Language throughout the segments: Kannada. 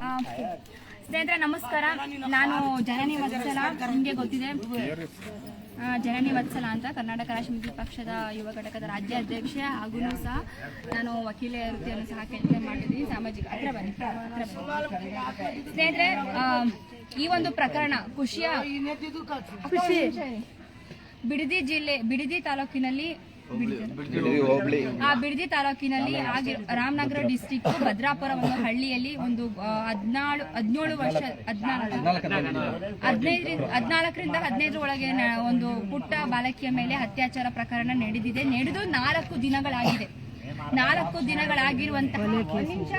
ಸ್ನೇಹಿತರೆ ನಮಸ್ಕಾರ. ನಾನು ಜನನಿ ವತ್ಸಲ ನಿಮಗೆ ಗೊತ್ತಿದೆ. ಜನನಿ ವತ್ಸಲ ಅಂತ ಕರ್ನಾಟಕ ರಾಷ್ಟ್ರ ಮಿತ್ರ ಪಕ್ಷದ ಯುವ ಘಟಕದ ರಾಜ್ಯ ಅಧ್ಯಕ್ಷೆ ಹಾಗೂ ಸಹ ನಾನು ವಕೀಲ ವೃತ್ತಿಯನ್ನು ಸಹ ಕೆಲಸ ಮಾಡಿದ್ದೀನಿ ಸಾಮಾಜಿಕ ಹತ್ರ ಬನ್ನಿ. ಸ್ನೇಹಿತರೆ ಈ ಒಂದು ಪ್ರಕರಣ ಖುಷಿಯ ಖುಷಿ. ಬಿಡದಿ ಜಿಲ್ಲೆ ಬಿಡದಿ ತಾಲೂಕಿನಲ್ಲಿ ಆ ಬಿಡದಿ ತಾಲೂಕಿನಲ್ಲಿ ಆಗಿ ರಾಮನಗರ ಡಿಸ್ಟಿಕ್ ಭದ್ರಾಪುರ ಒಂದು ಹಳ್ಳಿಯಲ್ಲಿ ಒಂದು ಹದಿನಾಳು ಹದಿನೇಳು ವರ್ಷ ಹದಿನಾಲ್ಕು ಹದಿನೈದರಿಂದ ಹದಿನಾಲ್ಕರಿಂದ ಹದಿನೈದರ ಒಳಗೆ ಒಂದು ಪುಟ್ಟ ಬಾಲಕಿಯ ಮೇಲೆ ಅತ್ಯಾಚಾರ ಪ್ರಕರಣ ನಡೆದಿದೆ. ನಡೆದು ನಾಲ್ಕು ದಿನಗಳಾಗಿದೆ. ನಾಲ್ಕು ದಿನಗಳಾಗಿರುವಂತಹ ನಿಮಿಷ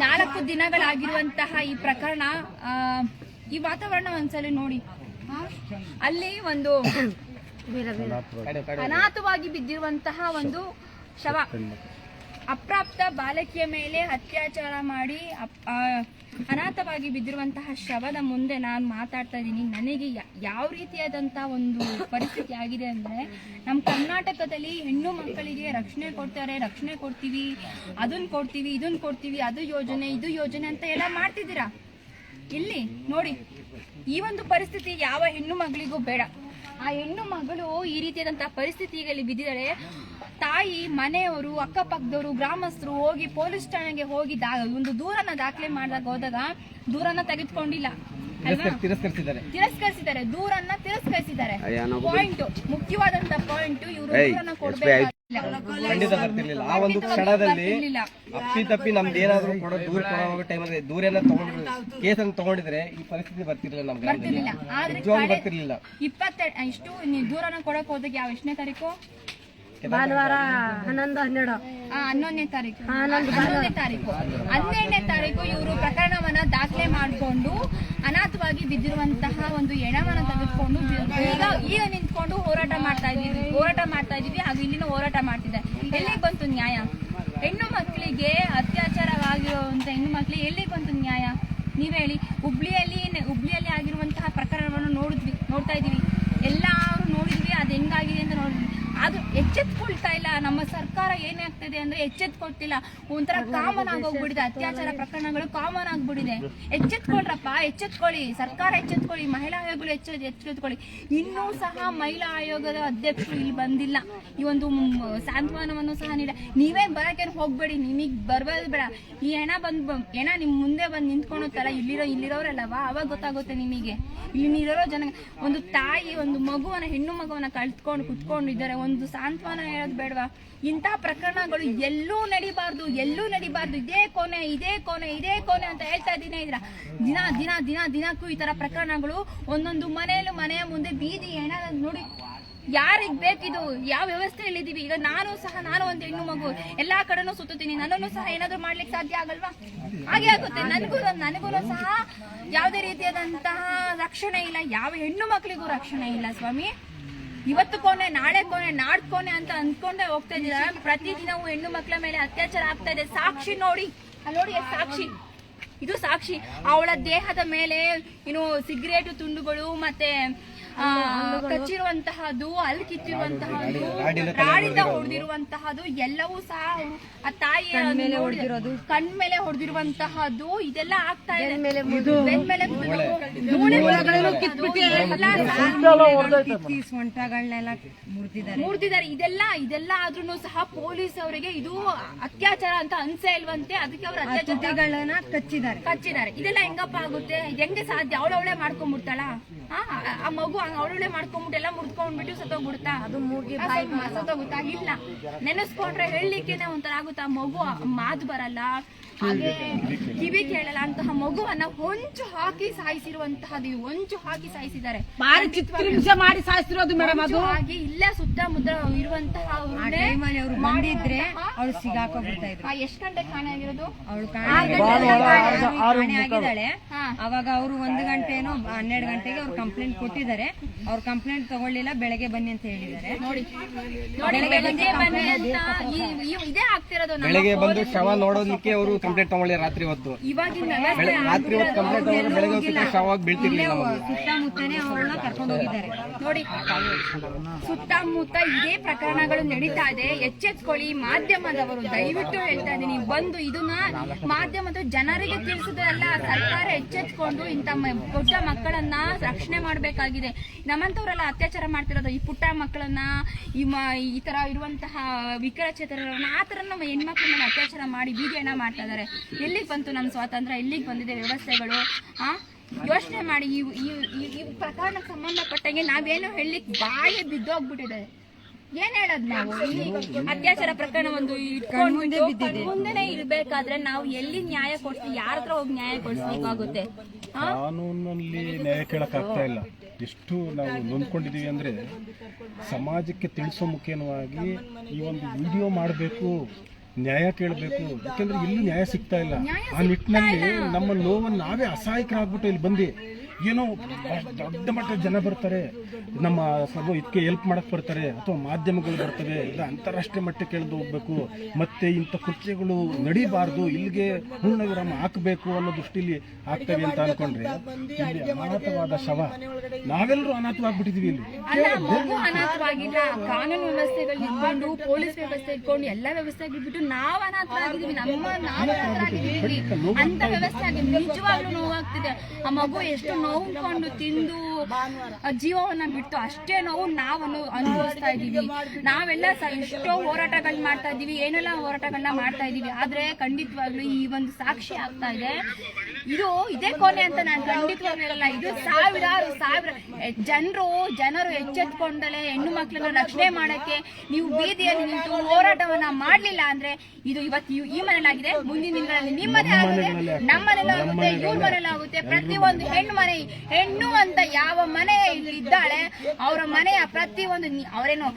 ನಾಲ್ಕು ದಿನಗಳಾಗಿರುವಂತಹ ಈ ಪ್ರಕರಣ ಆ, ಈ ವಾತಾವರಣ ಒಂದ್ಸಲ ನೋಡಿ. ಅಲ್ಲಿ ಒಂದು ಅನಾಥವಾಗಿ ಬಿದ್ದಿರುವಂತಹ ಒಂದು ಶವ. ಅಪ್ರಾಪ್ತ ಬಾಲಕಿಯ ಮೇಲೆ ಅತ್ಯಾಚಾರ ಮಾಡಿ ಅನಾಥವಾಗಿ ಬಿದ್ದಿರುವಂತಹ ಶವದ ಮುಂದೆ ನಾನು ಮಾತಾಡ್ತಾ ಇದ್ದೀನಿ ನನಗೆ ಯಾವ ರೀತಿಯಾದಂತಹ ಒಂದು ಪರಿಸ್ಥಿತಿ ಆಗಿದೆ ಅಂದ್ರೆ ನಮ್ಮ ಕರ್ನಾಟಕದಲ್ಲಿ ಹೆಣ್ಣು ಮಕ್ಕಳಿಗೆ ರಕ್ಷಣೆ ಕೊಡ್ತಾರೆ ರಕ್ಷಣೆ ಕೊಡ್ತೀವಿ ಅದನ್ನ ಕೊಡ್ತೀವಿ ಇದನ್ನ ಕೊಡ್ತೀವಿ ಅದು ಯೋಜನೆ ಇದು ಯೋಜನೆ ಅಂತ ಎಲ್ಲ ಮಾಡ್ತಿದ್ದೀರಾ? ಇಲ್ಲಿ ನೋಡಿ. ಈ ಒಂದು ಪರಿಸ್ಥಿತಿ ಯಾವ ಹೆಣ್ಣು ಮಗಳಿಗೂ ಬೇಡ. ಆ ಹೆಣ್ಣು ಮಗಳು ಈ ರೀತಿಯಾದಂತಹ ಪರಿಸ್ಥಿತಿಗಳಲ್ಲಿ ಬಿದ್ದಿದ್ದಾರೆ ತಾಯಿ ಮನೆಯವರು ಅಕ್ಕಪಕ್ಕದವರು ಗ್ರಾಮಸ್ಥರು ಹೋಗಿ ಪೊಲೀಸ್ ಠಾಣೆಗೆ ಹೋಗಿ ಒಂದು ದೂರನ್ನ ದಾಖಲೆ ಮಾಡಿದಾಗ ಹೋದಾಗ ದೂರನ್ನ ತೆಗೆದುಕೊಂಡಿಲ್ಲ ತಿರಸ್ಕರಿಸಿದ್ದಾರೆ. ತಿರಸ್ಕರಿಸಿದ್ದಾರೆ ದೂರನ್ನ ತಿರಸ್ಕರಿಸಿದ್ದಾರೆ. ಪಾಯಿಂಟ್ ಮುಖ್ಯವಾದಂತ ಪಾಯಿಂಟ್ ಇವರು ದೂರನ್ನ ಖಂಡಿತ ಬರ್ತಿರ್ಲಿಲ್ಲ. ಆ ಒಂದು ಕ್ಷಣದಲ್ಲಿ ಅಪ್ಪಿ ತಪ್ಪಿ ನಮ್ದು ಏನಾದ್ರು ಕೊಡೋ ದೂರ ಕೊಡೋ ಟೈಮಲ್ಲಿ ದೂರೇನ ತಗೊಂಡ್ರು ಕೇಸನ್ನು ತಗೊಂಡಿದ್ರೆ ಈ ಪರಿಸ್ಥಿತಿ ಬರ್ತಿರ್ಲಿಲ್ಲ ನಮ್ ಗ್ರಾಮದಲ್ಲಿ ಬರ್ತಿರ್ಲಿಲ್ಲ. ಆದ್ರೆ ಇಪ್ಪತ್ತೆರಡು ಇಷ್ಟು ದೂರನ ಕೊಡಕ್ ಹೋದಾಗ ಯಾವ ಎಷ್ಟನೇ ತಾರೀಕು? ಭಾನುವಾರ ಹನ್ನೊಂದು ಹನ್ನೆರಡು. ಆ, ಹನ್ನೊಂದನೇ ತಾರೀಕು. ಹನ್ನೊಂದನೇ ತಾರೀಕು. ಹನ್ನೆರಡನೇ ತಾರೀಕು ಇವರು ಪ್ರಕರಣವನ್ನ ದಾಖಲೆ ಮಾಡಿಕೊಂಡು ಅನಾಥವಾಗಿ ಬಿದ್ದಿರುವಂತಹ ಒಂದು ಎಣವನ್ನ ತೆಗೆದುಕೊಂಡು ಈಗ ಈಗ ನಿಂತ್ಕೊಂಡು ಹೋರಾಟ ಮಾಡ್ತಾ ಇದೀವಿ ಹೋರಾಟ ಮಾಡ್ತಾ ಇದೀವಿ ಹಾಗೂ ಇಲ್ಲಿನ ಹೋರಾಟ ಮಾಡ್ತಿದೆ ಎಲ್ಲಿಗೆ ಬಂತು ನ್ಯಾಯ? ಹೆಣ್ಣು ಮಕ್ಕಳಿಗೆ ಅತ್ಯಾಚಾರವಾಗಿರುವಂತಹ ಹೆಣ್ಣು ಮಕ್ಕಳಿಗೆ ಎಲ್ಲಿಗೆ ಬಂತು ನ್ಯಾಯ? ನೀವ್ ಹೇಳಿ. ಹುಬ್ಳಿಯಲ್ಲಿ ಹುಬ್ಳಿಯಲ್ಲಿ ಆಗಿರುವಂತಹ ಪ್ರಕರಣವನ್ನು ನೋಡಿದ್ವಿ, ನೋಡ್ತಾ ಇದೀವಿ ಎಲ್ಲಾರು ನೋಡಿದ್ವಿ. ಅದು ಹೆಂಗಾಗಿದೆ ಅಂತ ನೋಡಿದ್ವಿ. ಅದು ಎಚ್ಚೆತ್ಕೊಳ್ತಾ ಇಲ್ಲ. ನಮ್ಮ ಸರ್ಕಾರ ಏನಾಗ್ತಿದೆ ಅಂದ್ರೆ ಎಚ್ಚೆತ್ಕೊಳ್ತಿಲ್ಲ. ಒಂಥರ ಕಾಮನ್ ಆಗೋಗ್ಬಿಡಿದೆ ಅತ್ಯಾಚಾರ ಪ್ರಕರಣಗಳು ಕಾಮನ್ ಆಗ್ಬಿಡಿದೆ ಎಚ್ಚೆತ್ಕೊಳ್ರಪ್ಪ ಎಚ್ಚೆತ್ಕೊಳ್ಳಿ. ಸರ್ಕಾರ ಎಚ್ಚೆತ್ಕೊಳ್ಳಿ. ಮಹಿಳಾ ಆಯೋಗಗಳು ಎಚ್ಚ ಎಚ್ಚೆತ್ಕೊಳ್ಳಿ. ಇನ್ನೂ ಸಹ ಮಹಿಳಾ ಆಯೋಗದ ಅಧ್ಯಕ್ಷರು ಇಲ್ಲಿ ಬಂದಿಲ್ಲ. ಈ ಒಂದು ಸಾಂತ್ವನವನ್ನು ಸಹ ನೀಡ ನೀವೇ ಬರಕ್ಕೆ ಹೋಗ್ಬೇಡಿ. ನಿಮಗ್ ಬರ್ಬೋದು ಬೇಡ. ಈ ಹೆಣ ಬಂದ್ ಹೆಣ ನಿಮ್ ಮುಂದೆ ಬಂದು ನಿಂತ್ಕೊಳುತ್ತಲ್ಲ ಇಲ್ಲಿರೋ ಇಲ್ಲಿರೋರಲ್ಲವಾ? ಅವಾಗ ಗೊತ್ತಾಗುತ್ತೆ ನಿಮಗೆ. ಇಲ್ಲಿ ಇರೋ ಜನ ಒಂದು ತಾಯಿ ಒಂದು ಮಗುವನ್ನ ಹೆಣ್ಣು ಮಗುವನ್ನ ಕಳ್ತ್ಕೊಂಡು ಕುತ್ಕೊಂಡು ಇದ್ದಾರೆ ಒಂದು ಸಾಂತ್ವನ ಹೇಳೋದು ಬೇಡವಾ? ಇಂಥ ಪ್ರಕರಣಗಳು ಎಲ್ಲೂ ನಡಿಬಾರ್ದು ಎಲ್ಲೂ ನಡಿಬಾರ್ದು. ಇದೇ ಕೊನೆ ಇದೇ ಕೊನೆ ಇದೇ ಕೊನೆ ಅಂತ ಹೇಳ್ತಾ ಇದ್ದೀನಿ ಇದ್ರ. ದಿನ ದಿನ ದಿನ, ದಿನಕ್ಕೂ ಈ ತರ ಪ್ರಕರಣಗಳು ಒಂದೊಂದು ಮನೆಯಲ್ಲೂ ಮನೆಯ ಮುಂದೆ ಬೀದಿ ಹೆಣ ನೋಡಿ ಯಾರಿಗ್ ಬೇಕಿದು? ಯಾವ ವ್ಯವಸ್ಥೆಯಲ್ಲಿ ಇದೀವಿ? ಈಗ ನಾನು ಸಹ, ನಾನು ಒಂದು ಹೆಣ್ಣು ಮಗು. ಎಲ್ಲಾ ಕಡೆನೂ ಸುತ್ತೀನಿ ನನ್ನನ್ನು ಸಹ ಏನಾದ್ರು ಮಾಡ್ಲಿಕ್ಕೆ ಸಾಧ್ಯ ಆಗಲ್ವಾ? ಹಾಗೆ ಆಗುತ್ತೆ. ನನಗೂ ನನಗೂ ಸಹ ಯಾವುದೇ ರೀತಿಯಾದಂತಹ ರಕ್ಷಣೆ ಇಲ್ಲ. ಯಾವ ಹೆಣ್ಣು ಮಕ್ಕಳಿಗೂ ರಕ್ಷಣೆ ಇಲ್ಲ ಸ್ವಾಮಿ. ಇವತ್ತು ಕೋಣೆ, ನಾಳೆ ಕೋಣೆ ನಾಡ್ ಕೋಣೆ ಅಂತ ಅನ್ಕೊಂಡೆ ಹೋಗ್ತಾ ಇದ್ದೀರಾ? ಪ್ರತಿದಿನವೂ ಹೆಣ್ಣು ಮಕ್ಕಳ ಮೇಲೆ ಅತ್ಯಾಚಾರ ಆಗ್ತಾ ಇದೆ. ಸಾಕ್ಷಿ ನೋಡಿ. ನೋಡಿ ಸಾಕ್ಷಿ. ಇದು ಸಾಕ್ಷಿ. ಅವಳ ದೇಹದ ಮೇಲೆ ಏನು ಸಿಗರೇಟ್ ತುಂಡುಗಳು ಮತ್ತೆ ಕಚ್ಚಿರುವಂತಹದ್ದು ಅಲ್ಲಿ ಕಿತ್ತಿರುವಂತಹದ್ದು ರಾಡಿಂದ ಹೊಡೆದಿರುವಂತಹದ್ದು ಎಲ್ಲವೂ ಸಹ ಅವ್ರು ಆ ತಾಯಿಯ ಹೊಡೆದಿರೋದು. ಕಣ್ ಮೇಲೆ ಹೊಡೆದಿರುವಂತಹದ್ದು ಇದೆಲ್ಲ ಆಗ್ತಾ ಇದೆ. ಮೇಲೆ ಸೊಂಟಗಳನ್ನೆಲ್ಲ ಮುರಿದಿದ್ದಾರೆ. ಇದೆಲ್ಲ ಇದೆಲ್ಲ ಆದ್ರೂ ಸಹ ಪೊಲೀಸ್ ಅವರಿಗೆ ಇದು ಅತ್ಯಾಚಾರ ಅಂತ ಅನ್ಸೇ ಇಲ್ವಂತೆ. ಅದಕ್ಕೆ ಅವ್ರ ಅತ್ಯಾಚಾರಗಳನ್ನ ಕಚ್ಚಿದ್ದಾರೆ. ಕಚ್ಚಿದ್ದಾರೆ. ಇದೆಲ್ಲ ಹೆಂಗಪ್ಪ ಆಗುತ್ತೆ? ಹೆಂಗೆ ಸಾಧ್ಯ? ಅವಳವಳೆ ಮಾಡ್ಕೊಂಡ್ಬಿಡ್ತಾಳ? ಆ ಆ- ಆ ಮಗು ಅವಳವಳೆ ಮಾಡ್ಕೊಂಡ್ಬಿಟ್ಟು ಎಲ್ಲ ಮುರ್ಕೊಂಡ್ಬಿಟ್ಟು ಸತ್ತೋಗ್ಬಿಡ್ತಾ? ಅದು ಮೂಗಿ ಸತ್ತೋಗುತ್ತಾ ಇಲ್ಲ. ನೆನೆಸ್ಕೊಂಡ್ರೆ ಹೇಳಲಿಕ್ಕೆ ಒಂಥರ ಆಗುತ್ತಾ. ಮಗು ಮಾತು ಬರಲ್ಲ. ಹಾಗೆ ಕಿವಿ ಕೇಳಲ್ಲ ಅಂತಹ ಮಗುವನ್ನ ಹೊಂಚು ಹಾಕಿ ಸಾಯಿಸಿರುವಂತಹ ಹೊಂಚು ಹಾಕಿ ಸಾಯಿಸಿದ್ದಾರೆ. ಚಿತ್ರಹಿಂಸೆ ಮಾಡಿ ಸಾಯಿಸಿರೋದು ಮೇಡಮ್ ಅದು. ಹಾಗೆ ಇಲ್ಲೇ ಸುತ್ತಮುತ್ತ ಇರುವಂತಹ ಅವ್ರು ಬಂದಿದ್ರೆ ಅವಳು ಸಿಗಾಕೋಗ್ಬಿಡ್ತಾ ಇದ್ರು. ಆ, ಎಷ್ಟ್ ಗಂಟೆ ಕಾಣೆ ಆಗಿರೋದು? ಅವಳು ಕಾಣೆ ಆಗಿದ್ದಾಳೆ. ಅವಾಗ ಅವರು ಒಂದು ಗಂಟೆನೋ ಹನ್ನೆರಡು ಗಂಟೆಗೆ ಅವ್ರು ಕಂಪ್ಲೇಂಟ್ ಕೊಟ್ಟಿದ್ದಾರೆ. ಅವ್ರ ಕಂಪ್ಲೇಂಟ್ ತಗೊಳ್ಳಿಲ್ಲ ಬೆಳಗ್ಗೆ ಬನ್ನಿ ಅಂತ ಹೇಳಿದ್ದಾರೆ. ಬೆಳಗ್ಗೆ ಬಂದು ಶವ ನೋಡೋದಕ್ಕೆ ಅವರು ಕಂಪ್ಲೇಂಟ್ ತಗೊಳ್ಳಿ ರಾತ್ರಿ ಹೊತ್ತು. ರಾತ್ರಿ ಹೊತ್ತು ಕಂಪ್ಲೀಟ್ ತಗೊಂಡ್ರೆ ಬೆಳಗ್ಗೆ ಹೊತ್ತು ಶವ ಬೀಳ್ತಿರ್ಲಿಲ್ಲ ನಮಗೆ ಸುತ್ತಮುತ್ತನೇ ಕರ್ಕೊಂಡು ಹೋಗಿದ್ದಾರೆ. ನೋಡಿ ಸುತ್ತಮುತ್ತ ಇದೇ ಪ್ರಕರಣಗಳು ನಡೀತಾ ಇದೆ. ಎಚ್ಚೆತ್ಕೊಳ್ಳಿ ಮಾಧ್ಯಮದವರು ದಯವಿಟ್ಟು ಹೇಳ್ತಾ ಇದ್ದೀನಿ. ಬಂದು ಇದನ್ನ ಮಾಧ್ಯಮದ ಜನರಿಗೆ ತಿಳಿಸೋದಲ್ಲ ಸರ್ಕಾರ ಎಚ್ಚೆತ್ಕೊಂಡು ಇಂಥ ದೊಡ್ಡ ಪುಟ್ಟ ಮಕ್ಕಳನ್ನ ರಕ್ಷಣೆ ಮಾಡಬೇಕಾಗಿದೆ. ನಮ್ಮಂತವರೆಲ್ಲ ಅತ್ಯಾಚಾರ ಮಾಡ್ತಿರೋದು ಈ ಪುಟ್ಟ ಮಕ್ಕಳನ್ನ ಈ ತರ ಇರುವಂತಹ ವಿಕಲಚೇತನರನ್ನ ಆ ತರ ನಮ್ಮ ಹೆಣ್ಮಕ್ಳನ್ನ ಅತ್ಯಾಚಾರ ಮಾಡಿ ಬೀದಿಯನ್ನ ಮಾಡ್ತಾ ಇದಾರೆ ಎಲ್ಲಿಗೆ ಬಂತು ನಮ್ಮ ಸ್ವಾತಂತ್ರ್ಯ ಎಲ್ಲಿಗೆ ಬಂದಿದೆ ವ್ಯವಸ್ಥೆಗಳು. ಆ? ಯೋಚನೆ ಮಾಡಿ ಈ ಈ- ಪ್ರಕರಣಕ್ಕೆ ಸಂಬಂಧಪಟ್ಟಂಗೆ ನಾವೇನು ಹೇಳಲಿಕ್ಕೆ ಬಾಯಿ ಬಿದ್ದೋಗ್ಬಿಟ್ಟಿದೆ. ಏನ್ ಹೇಳೋದ್ ನಾವು? ಅತ್ಯಾಚಾರ ಪ್ರಕರಣ ಒಂದು ಇಟ್ಕೊಂಡು ಮುಂದೆನೆ ಇರ್ಬೇಕಾದ್ರೆ ನಾವು ಎಲ್ಲಿ ನ್ಯಾಯ ಕೊಡ್ತೀವಿ ಯಾರ ಹತ್ರ ಹೋಗಿ ನ್ಯಾಯ ಕೊಡಿಸ್ಬೇಕಾಗುತ್ತೆ? ಕಾನೂನಲ್ಲಿ ನ್ಯಾಯ ಕೇಳಕ್ ಆಗ್ತಾ ಇಲ್ಲ. ಎಷ್ಟು ನಾವು ನೊಂದ್ಕೊಂಡಿದೀವಿ ಅಂದ್ರೆ ಸಮಾಜಕ್ಕೆ ತಿಳಿಸೋ ಮುಖೇನವಾಗಿ ಈ ಒಂದು ವಿಡಿಯೋ ಮಾಡಬೇಕು. ನ್ಯಾಯ ಕೇಳಬೇಕು. ಯಾಕೆಂದ್ರೆ ಇಲ್ಲಿ ನ್ಯಾಯ ಸಿಗ್ತಾ ಇಲ್ಲ. ಆ ನಿಟ್ಟಿನಲ್ಲಿ ನಮ್ಮ ನೋವನ್ನು ನಾವೇ ಅಸಹಾಯಕರಾಗ್ಬಿಟ್ಟು ಇಲ್ಲಿ ಬಂದು ಏನೋ ದೊಡ್ಡ ಮಟ್ಟದ ಜನ ಬರ್ತಾರೆ ನಮ್ಮ ಸರ್ವ ಇದಕ್ಕೆ ಹೆಲ್ಪ್ ಮಾಡಕ್ ಬರ್ತಾರೆ ಅಥವಾ ಮಾಧ್ಯಮಗಳು ಬರ್ತವೆ ಇಲ್ಲ ಅಂತಾರಾಷ್ಟ್ರೀಯ ಮಟ್ಟಕ್ಕೆ ಎಳೆದು ಹೋಗ್ಬೇಕು ಮತ್ತೆ ಇಂಥ ಕೃತ್ಯಗಳು ನಡಿಬಾರ್ದು ಇಲ್ಲಿಗೆ ಪೂರ್ಣ ವಿರಾಮ ಹಾಕಬೇಕು ಅನ್ನೋ ದೃಷ್ಟಿಲಿ ಆಗ್ತವೆ ಅಂತ ಅನ್ಕೊಂಡ್ರೆ ಇಲ್ಲಿ ಅನಾಥವಾದ ಶವ ನಾವೆಲ್ಲರೂ ಅನಾಥವಾಗ್ಬಿಟ್ಟಿದೀವಿ ಇಲ್ಲಿ. ಅನಾಥವಾಗಿಲ್ಲ ಕಾನೂನು ವ್ಯವಸ್ಥೆಗಳು ಇಟ್ಕೊಂಡು ಪೊಲೀಸ್ ವ್ಯವಸ್ಥೆ ಇಟ್ಕೊಂಡು ಎಲ್ಲ ವ್ಯವಸ್ಥೆ ಬಿಟ್ಟು ನಾವ್ ನಮ್ಮ ನಾವು ಅಂತ ವ್ಯವಸ್ಥೆ ಆಗಿದೆ ನಿಜವಾಗ್ಲೂ ನೋವಾಗ್ತಿದೆ. ಆ ಮಗು ಎಷ್ಟು ನೋವುಕೊಂಡು ತಿಂದು ಜೀವವನ್ನ ಬಿಟ್ಟು ಅಷ್ಟೇ ನೋವು ನಾವು ನಾವನ್ನು ಅನುಭವಿಸ್ತಾ ಇದೀವಿ ನಾವೆಲ್ಲ ಎಷ್ಟೋ ಹೋರಾಟಗಳನ್ನ ಮಾಡ್ತಾ ಇದೀವಿ ಏನೆಲ್ಲ ಹೋರಾಟಗಳನ್ನ ಮಾಡ್ತಾ ಇದೀವಿ ಆದ್ರೆ ಖಂಡಿತವಾಗ್ಲೂ ಈ ಒಂದು ಸಾಕ್ಷಿ ಆಗ್ತಾ ಇದೆ. ಇದು ಇದೇ ಕೊನೆ ಅಂತ ನಾನು ಖಂಡಿತವಾಗ್ಲೂ ಹೇಳಲ್ಲ. ಇದು ಸಾವಿರಾರು ಸಾವಿರ ಜನರು ಜನರು ಎಚ್ಚೆತ್ಕೊಂಡಲೆ ಹೆಣ್ಣು ಮಕ್ಕಳನ್ನ ರಕ್ಷಣೆ ಮಾಡಕ್ಕೆ ನೀವು ಬೀದಿಯಲ್ಲಿ ನಿಂತು ಹೋರಾಟವನ್ನ ಮಾಡ್ಲಿಲ್ಲ ಅಂದ್ರೆ ಇದು ಇವತ್ತು ಈ- ಮನೇಲಾಗಿದೆ ಮುಂದಿನ ದಿನಗಳಲ್ಲಿ ನಿಮ್ಮದೇ ಆಗುತ್ತೆ ನಮ್ಮ ಆಗುತ್ತೆ ಇವ್ರ ಮನೇಲಾಗುತ್ತೆ ಪ್ರತಿಯೊಂದು ಹೆಣ್ಣು ಮನೆ, ಹೆಣ್ಣು ಅಂತ ಯಾವ ಮನೆ ಇಲ್ಲಿ ಇದ್ದಾಳೆ ಅವರ ಮನೆಯ ಪ್ರತಿ ಒಂದು ಅವರೇನು